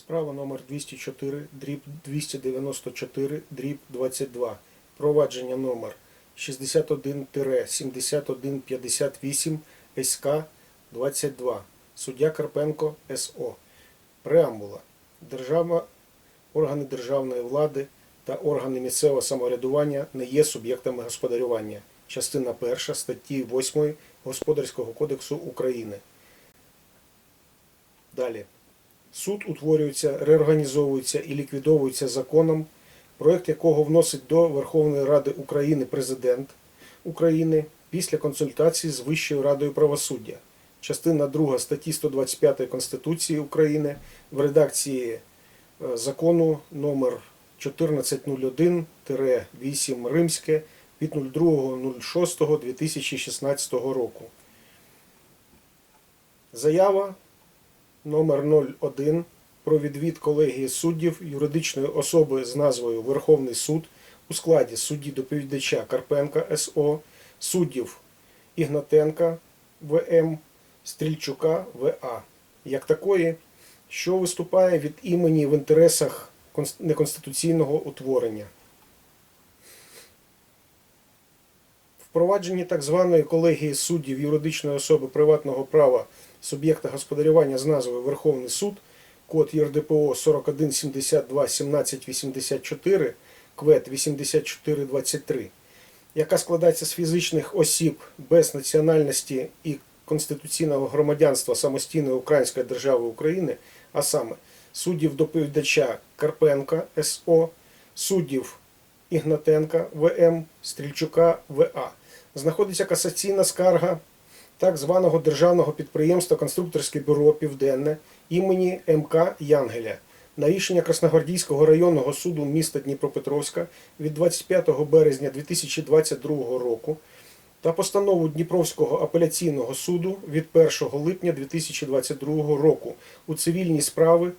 Справа номер 204, дріб 294, дріб 22. Провадження номер 61-7158 СК 22. Суддя Карпенко СО. Преамбула. Держава, органи державної влади та органи місцевого самоврядування не є суб'єктами господарювання. Частина 1 статті 8 Господарського кодексу України. Далі. Суд утворюється, реорганізовується і ліквідовується законом, проєкт якого вносить до Верховної Ради України президент України після консультації з Вищою радою правосуддя. Частина 2 статті 125 Конституції України в редакції е, закону номер 1401-8 Римське від 02.06.2016 року. Заява номер 01 про відвід колегії суддів юридичної особи з назвою Верховний суд у складі судді доповідача Карпенка СО, суддів Ігнатенка ВМ, Стрільчука ВА, як такої, що виступає від імені в інтересах неконституційного утворення. Впровадженні так званої колегії суддів юридичної особи приватного права суб'єкта господарювання з назвою Верховний суд, код ЄРДПО 4172 1784, КВЕТ 8423, яка складається з фізичних осіб без національності і конституційного громадянства самостійної Української держави України, а саме суддів доповідача Карпенка СО, суддів Ігнатенка ВМ, Стрільчука ВА. Знаходиться касаційна скарга так званого державного підприємства Конструкторське бюро Південне імені МК Янгеля. На рішення Красногвардійського районного суду міста Дніпропетровська від 25 березня 2022 року та постанову Дніпровського апеляційного суду від 1 липня 2022 року у цивільній справи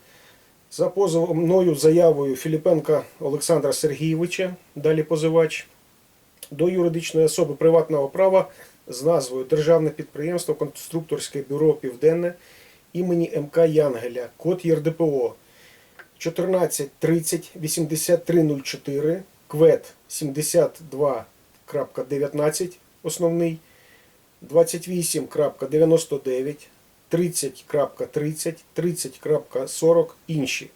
за позовом мною заявою Філіпенка Олександра Сергійовича, далі позивач, до юридичної особи приватного права з назвою Державне підприємство Конструкторське бюро Південне імені МК Янгеля, код ЄРДПО 1430 8304, КВЕТ 72.19 основний, 28.99, 30.30, 30.40 інші.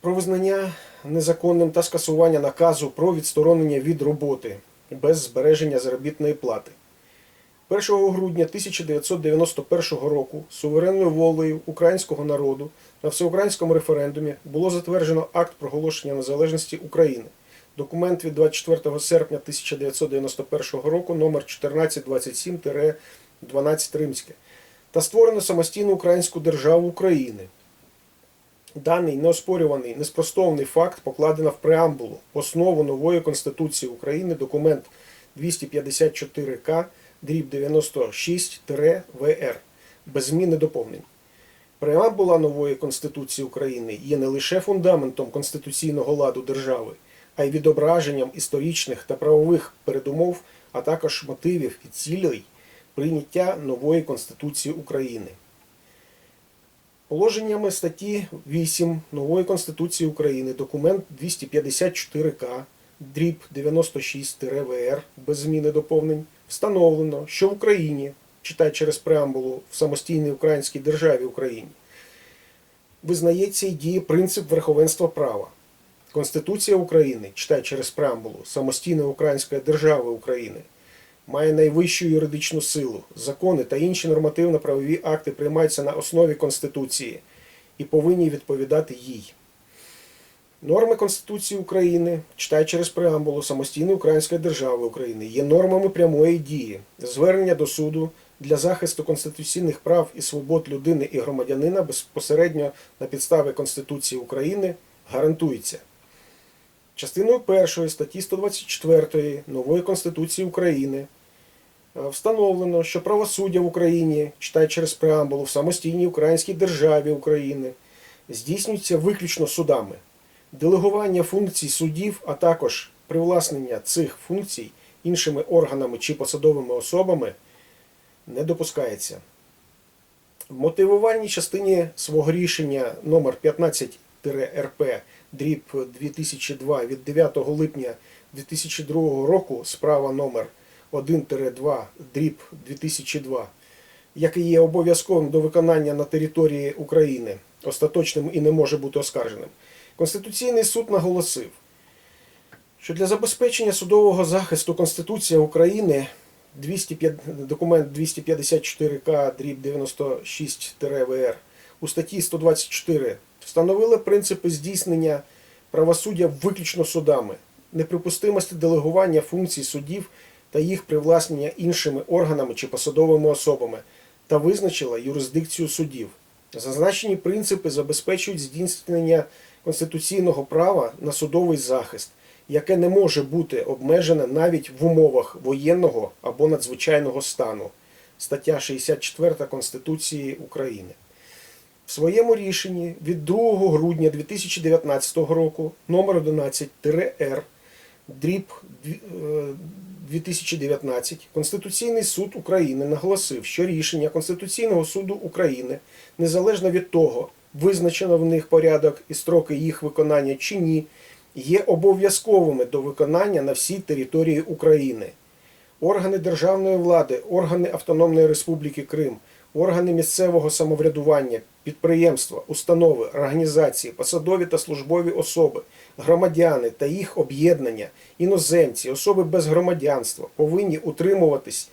Про визнання незаконним та скасування наказу про відсторонення від роботи без збереження заробітної плати. 1 грудня 1991 року суверенною волею українського народу на всеукраїнському референдумі було затверджено акт проголошення незалежності України. Документ від 24 серпня 1991 року номер 1427-12 Римське та створено самостійну українську державу України. Даний неоспорюваний, неспростовний факт покладено в преамбулу, основу нової Конституції України, документ 254К, дріб 96-ВР, без зміни доповнень. Преамбула нової Конституції України є не лише фундаментом конституційного ладу держави, а й відображенням історичних та правових передумов, а також мотивів і цілей прийняття нової Конституції України. Положеннями статті 8 нової Конституції України документ 254К, дріб 96-ВР без зміни доповнень, встановлено, що в Україні, читай через преамбулу в самостійній українській державі Україні, визнається і діє принцип верховенства права. Конституція України, читай через преамбулу самостійної української держави України, має найвищу юридичну силу. Закони та інші нормативно-правові акти приймаються на основі Конституції і повинні відповідати їй. Норми Конституції України, читай через преамбулу самостійної української держави України, є нормами прямої дії, звернення до суду для захисту конституційних прав і свобод людини і громадянина безпосередньо на підставі Конституції України гарантується. Частиною 1 статті 124 нової Конституції України е, встановлено, що правосуддя в Україні, читай через преамбулу, в самостійній українській державі України, здійснюється виключно судами. Делегування функцій судів, а також привласнення цих функцій іншими органами чи посадовими особами не допускається. В мотивувальній частині свого рішення номер 15-РП дріб 2002 від 9 липня 2002 року справа номер 1-2 дріб 2002, який є обов'язковим до виконання на території України, остаточним і не може бути оскарженим, Конституційний суд наголосив, що для забезпечення судового захисту Конституція України 205, документ 254К дріб 96 ВР у статті 124 встановили принципи здійснення правосуддя виключно судами, неприпустимості делегування функцій судів та їх привласнення іншими органами чи посадовими особами та визначила юрисдикцію судів. Зазначені принципи забезпечують здійснення конституційного права на судовий захист, яке не може бути обмежене навіть в умовах воєнного або надзвичайного стану. Стаття 64 Конституції України. В своєму рішенні від 2 грудня 2019 року номер 11-Р дріб дві- е, 2019 Конституційний суд України наголосив, що рішення Конституційного суду України незалежно від того, визначено в них порядок і строки їх виконання чи ні, є обов'язковими до виконання на всій території України. Органи державної влади, органи Автономної Республіки Крим, органи місцевого самоврядування, підприємства, установи, організації, посадові та службові особи, громадяни та їх об'єднання, іноземці, особи без громадянства повинні утримуватись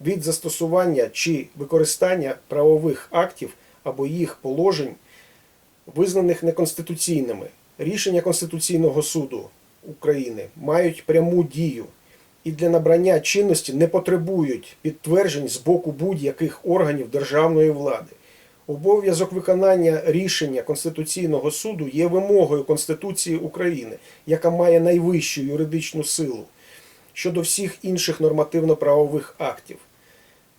від застосування чи використання правових актів або їх положень, визнаних неконституційними. Рішення Конституційного суду України мають пряму дію і для набрання чинності не потребують підтверджень з боку будь-яких органів державної влади. Обов'язок виконання рішення Конституційного суду є вимогою Конституції України, яка має найвищу юридичну силу щодо всіх інших нормативно-правових актів.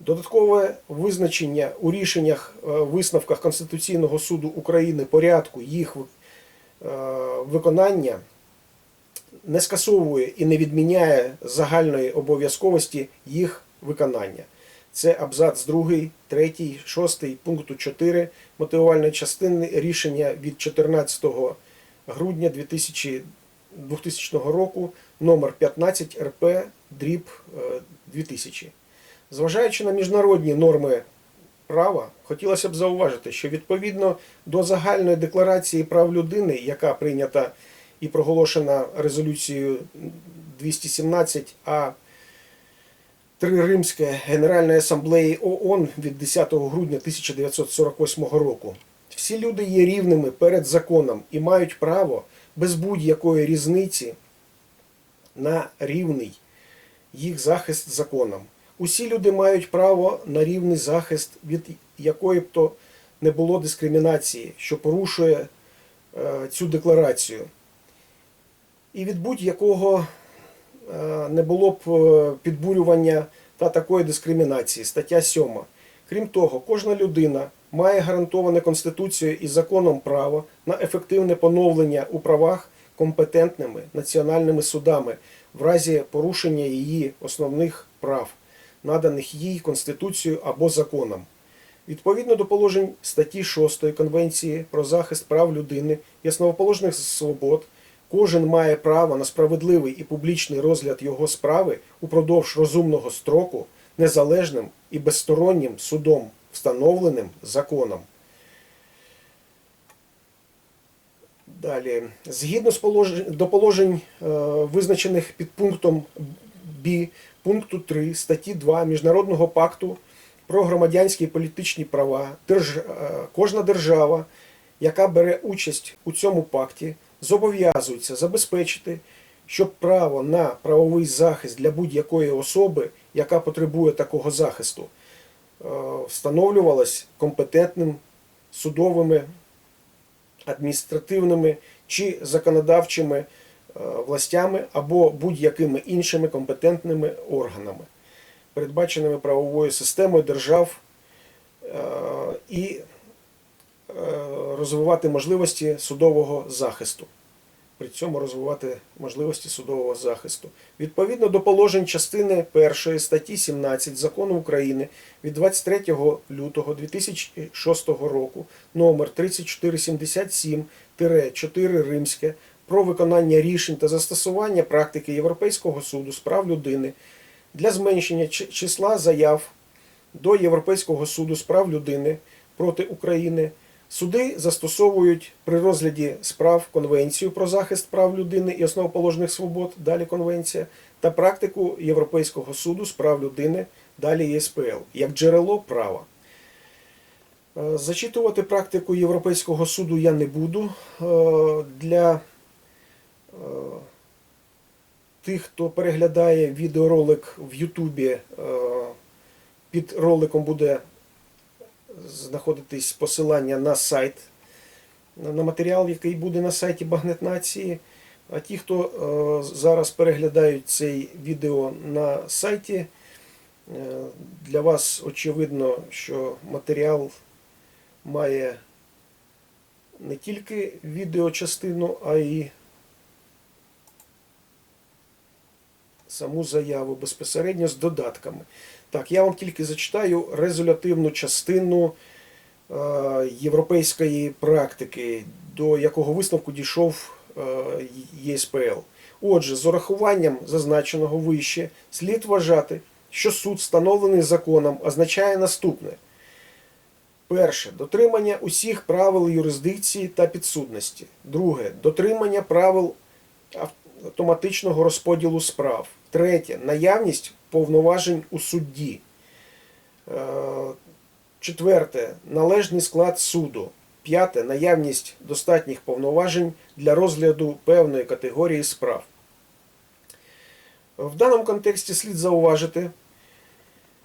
Додаткове визначення у рішеннях е, висновках Конституційного суду України порядку їх е, виконання не скасовує і не відміняє загальної обов'язковості їх виконання. Це абзац 2, 3, 6 пункту 4 мотивувальної частини рішення від 14 грудня 2000, 2000 року номер 15 РП дріб е, 2000. Зважаючи на міжнародні норми права, хотілося б зауважити, що відповідно до загальної декларації прав людини, яка прийнята і проголошена резолюцією 217 А 3 Римської Генеральної асамблеї ООН від 10 грудня 1948 року, всі люди є рівними перед законом і мають право без будь-якої різниці на рівний їх захист законом. Усі люди мають право на рівний захист, від якої б то не було дискримінації, що порушує е, цю декларацію. І від будь-якого е, не було б е, підбурювання та такої дискримінації. Стаття 7. Крім того, кожна людина має гарантоване Конституцією і законом право на ефективне поновлення у правах компетентними національними судами в разі порушення її основних прав, наданих їй Конституцією або законом. Відповідно до положень статті 6 Конвенції про захист прав людини і основоположних свобод, кожен має право на справедливий і публічний розгляд його справи упродовж розумного строку незалежним і безстороннім судом, встановленим законом. Далі, згідно з положень, до положень, е, визначених під пунктом Б пункту 3 статті 2 Міжнародного пакту про громадянські і політичні права, держ, е, кожна держава, яка бере участь у цьому пакті, зобов'язується забезпечити, щоб право на правовий захист для будь-якої особи, яка потребує такого захисту, е, встановлювалось компетентним судовими адміністративними чи законодавчими е, властями або будь-якими іншими компетентними органами, передбаченими правовою системою держав е, і розвивати можливості судового захисту. при цьому розвивати можливості судового захисту. Відповідно до положень частини 1 статті 17 Закону України від 23 лютого 2006 року номер 3477-4 Римське про виконання рішень та застосування практики Європейського суду з прав людини для зменшення числа заяв до Європейського суду з прав людини проти України. Суди застосовують при розгляді справ Конвенцію про захист прав людини і основоположних свобод, далі Конвенція, та практику Європейського суду з прав людини, далі ЄСПЛ, як джерело права. Е, Зачитувати практику Європейського суду я не буду. Е, Для е, тих, хто переглядає відеоролик в Ютубі, під роликом буде знаходитись посилання на сайт, на матеріал, який буде на сайті Багнет Нації. А ті, хто е, зараз переглядають цей відео на сайті, е, для вас очевидно, що матеріал має не тільки відеочастину, а й саму заяву безпосередньо з додатками. Так, я вам тільки зачитаю резолютивну частину е, європейської практики, до якого висновку дійшов е, ЄСПЛ. Отже, з урахуванням зазначеного вище слід вважати, що суд, встановлений законом, означає наступне. Перше. Дотримання усіх правил юрисдикції та підсудності. Друге. Дотримання правил автоматичного розподілу справ. Третє. Наявність повноважень у судді. Е, Четверте. Належний склад суду. П'яте. Наявність достатніх повноважень для розгляду певної категорії справ. В даному контексті слід зауважити,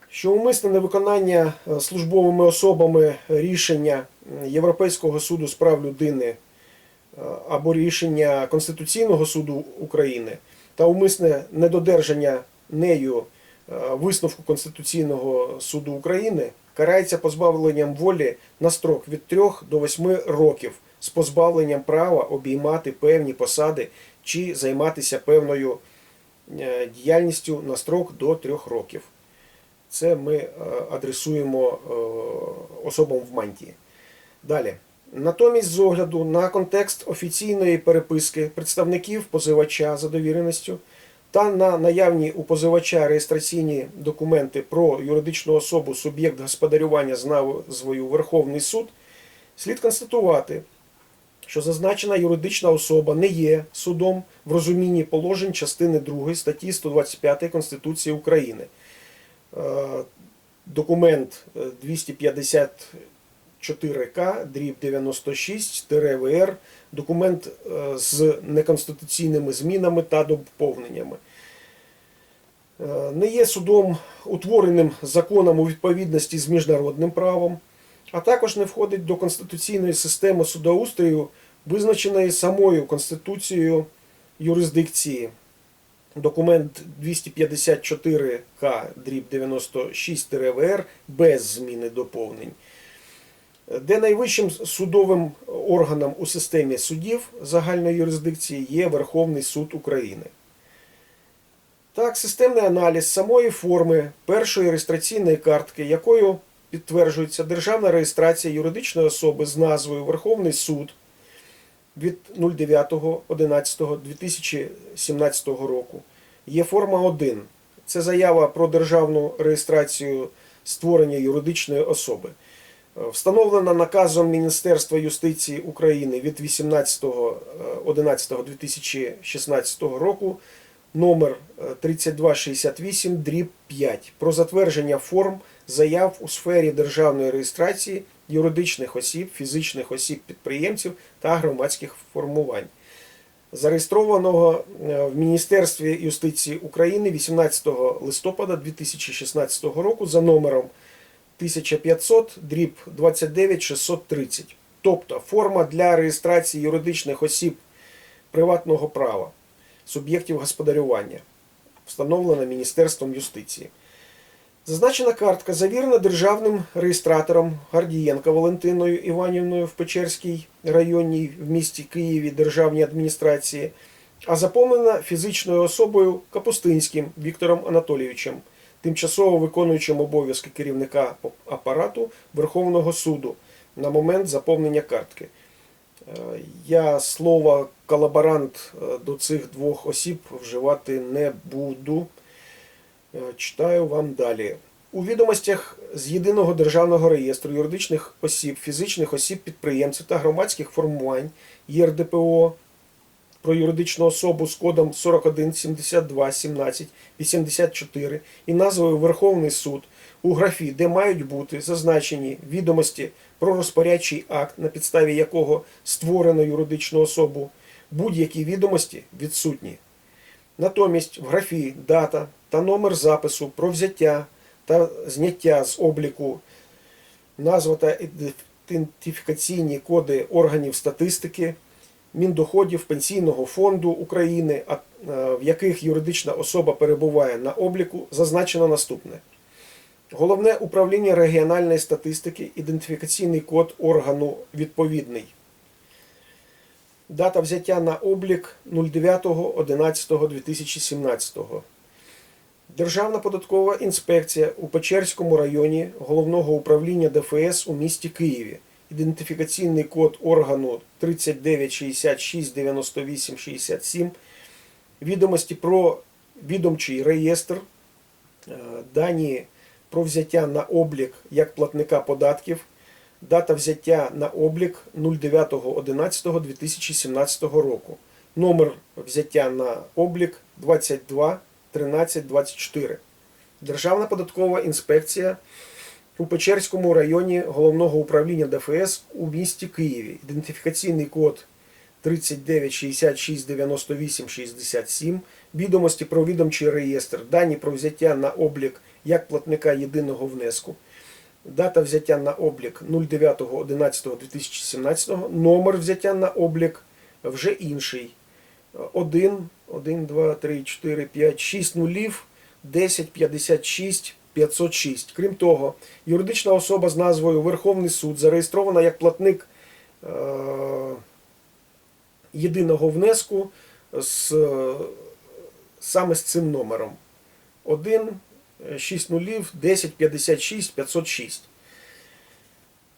що умисне невиконання е, службовими особами рішення Європейського суду з прав людини е, або рішення Конституційного суду України та умисне недодержання нею висновку Конституційного суду України карається позбавленням волі на строк від 3 до 8 років з позбавленням права обіймати певні посади чи займатися певною е, діяльністю на строк до 3 років. Це ми е, адресуємо е, особам в мантії. Далі. Натомість, з огляду на контекст офіційної переписки представників позивача за довіреністю та на наявні у позивача реєстраційні документи про юридичну особу суб'єкт господарювання з назвою Верховний суд, слід констатувати, що зазначена юридична особа не є судом в розумінні положень частини 2 статті 125 Конституції України. Е, документ е, 250. 4К, дріб 96-ВР, документ е, з неконституційними змінами та доповненнями. Е, не є судом утвореним законом у відповідності з міжнародним правом, а також не входить до конституційної системи судоустрою, визначеної самою Конституцією юрисдикції. Документ 254К дріб 96-ВР без зміни доповнень де найвищим судовим органом у системі судів загальної юрисдикції є Верховний суд України. Так, системний аналіз самої форми першої реєстраційної картки, якою підтверджується державна реєстрація юридичної особи з назвою Верховний суд від 09.11.2017 року. Є форма 1. Це заява про державну реєстрацію створення юридичної особи. Е, Встановлена наказом Міністерства юстиції України від 18.11.2016 року номер е, 3268 дріб 5 про затвердження форм заяв у сфері державної реєстрації юридичних осіб, фізичних осіб підприємців та громадських формувань. Зареєстрованого е, в Міністерстві юстиції України 18 листопада 2016 року за номером 1500 дріб 29630. Тобто форма для реєстрації юридичних осіб приватного права, суб'єктів господарювання, встановлена Міністерством юстиції. Зазначена картка завірена державним реєстратором Гардієнко Валентиною Іванівною в Печерській районній в місті Києві державній адміністрації, а заповнена фізичною особою Капустинським Віктором Анатолійовичем, тимчасово виконуючим обов'язки керівника апарату Верховного суду на момент заповнення картки. Е, Я слово колаборант е, до цих двох осіб вживати не буду. Е, Читаю вам далі. У відомостях з єдиного державного реєстру юридичних осіб, фізичних осіб, підприємців та громадських формувань ЄРДПО про юридичну особу з кодом 41 72 17 84 і назвою Верховний суд у графі, де мають бути зазначені відомості про розпорядчий акт, на підставі якого створено юридичну особу, будь-які відомості відсутні. Натомість в графі дата та номер запису про взяття та зняття з обліку назва та ідентифікаційні коди органів статистики, Міндоходів Пенсійного фонду України, е, в яких юридична особа перебуває на обліку, зазначено наступне. Головне управління регіональної статистики, ідентифікаційний код органу відповідний. Дата взяття на облік 09.11.2017. Державна податкова інспекція у Печерському районі Головного управління ДФС у місті Києві. Ідентифікаційний код органу 3966 98 67. Відомості про відомчий реєстр. е, Дані про взяття на облік як платника податків. Дата взяття на облік 09.11.2017 року. Номер взяття на облік 22 13 24. Державна податкова інспекція у Печерському районі Головного управління ДФС у місті Києві. Ідентифікаційний код 39 66 98 67. Відомості про відомчий реєстр. Дані про взяття на облік як платника єдиного внеску. Дата взяття на облік 09.11.2017. Номер взяття на облік вже інший. 1, 1, 2, 3, 4, 5, 6 нулів, 10, 56, 506. Крім того, юридична особа з назвою Верховний суд зареєстрована як платник е, єдиного внеску з, саме з цим номером. 1, 6 нулів, 10, 56, 506.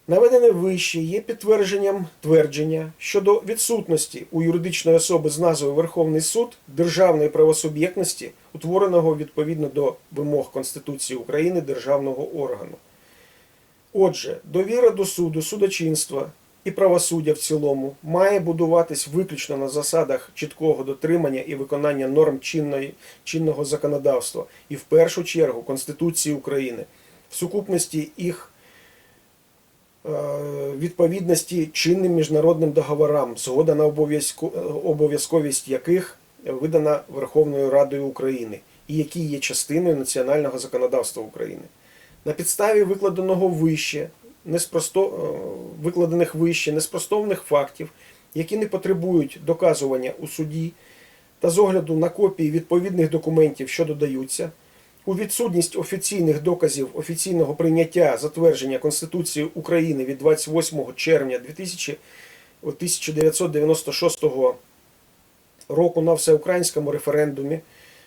Наведене вище є підтвердженням твердження щодо відсутності у юридичної особи з назвою Верховний суд державної правосуб'єктності, утвореного відповідно до вимог Конституції України державного органу. Отже, довіра до суду, судочинства і правосуддя в цілому має будуватись виключно на засадах чіткого дотримання і виконання норм чинної, чинного законодавства і в першу чергу Конституції України, в сукупності їх відповідності чинним міжнародним договорам, згода на обов'язко- обов'язковість яких видана Верховною Радою України і які є частиною національного законодавства України. На підставі викладеного вище, неспросто, е, викладених вище неспростовних фактів, які не потребують доказування у суді, та з огляду на копії відповідних документів, що додаються, у відсутність офіційних доказів офіційного прийняття затвердження Конституції України від 28 червня 2000 1996 року на всеукраїнському референдумі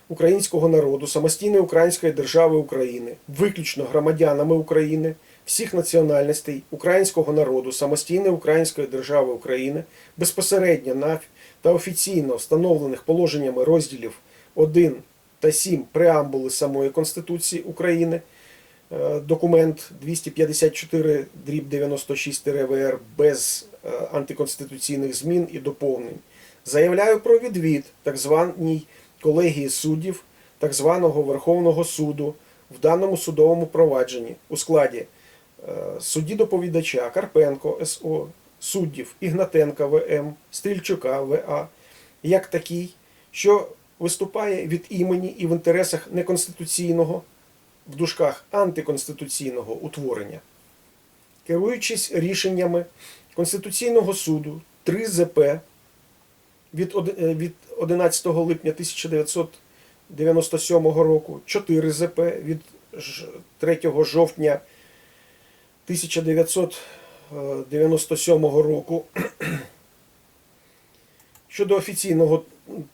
українського народу, самостійної української держави України, виключно громадянами України, всіх національностей українського народу, самостійної української держави України, безпосередньо на та офіційно встановлених положеннями розділів 1 та 7 преамбули самої Конституції України, е, документ 254 дріб 96 ВР без е, антиконституційних змін і доповнень. Заявляю про відвід так званій колегії суддів так званого Верховного суду в даному судовому провадженні. У складі е, судді доповідача Карпенко СО, суддів Ігнатенка ВМ, Стрільчука ВА, як такий, що виступає від імені і в інтересах неконституційного, в дужках антиконституційного утворення. Керуючись рішеннями Конституційного суду 3 ЗП від оди- е, від 11 липня 1997 року, 4 ЗП від 3 жовтня 1997 року щодо офіційного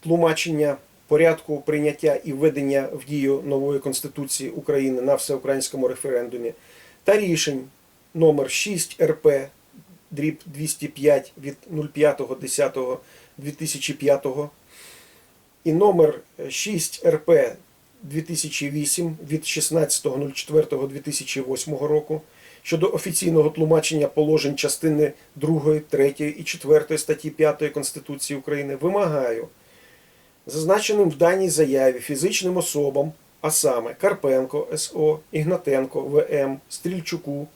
тлумачення порядку прийняття і введення в дію нової Конституції України на всеукраїнському референдумі та рішень номер 6 РП дріб 205 від 05.10.2005 і номер 6 РП 2008 від 16.04.2008 року щодо офіційного тлумачення положень частини 2, 3 і 4 статті 5 Конституції України вимагаю зазначеним в даній заяві фізичним особам, а саме Карпенко СО, Ігнатенко ВМ, Стрільчуку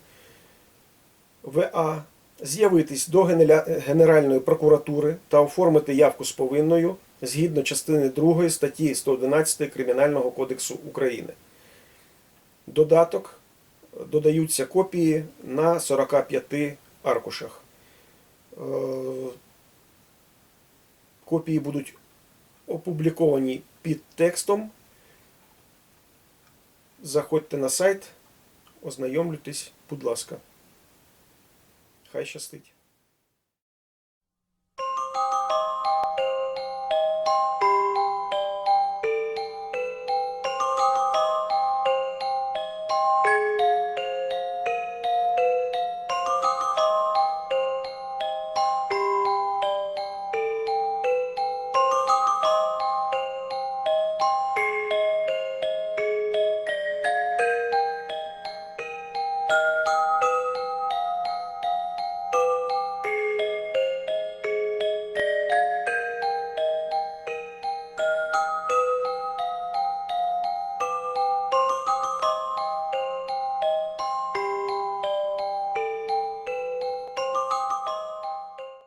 ВА, з'явитись до Генеральної прокуратури та оформити явку з повинною згідно частини 2 статті 111 Кримінального кодексу України. Додаток додаються копії на 45 аркушах. Е, Копії будуть опубліковані під текстом. Заходьте на сайт, ознайомлюйтесь, будь ласка. Хай щастить.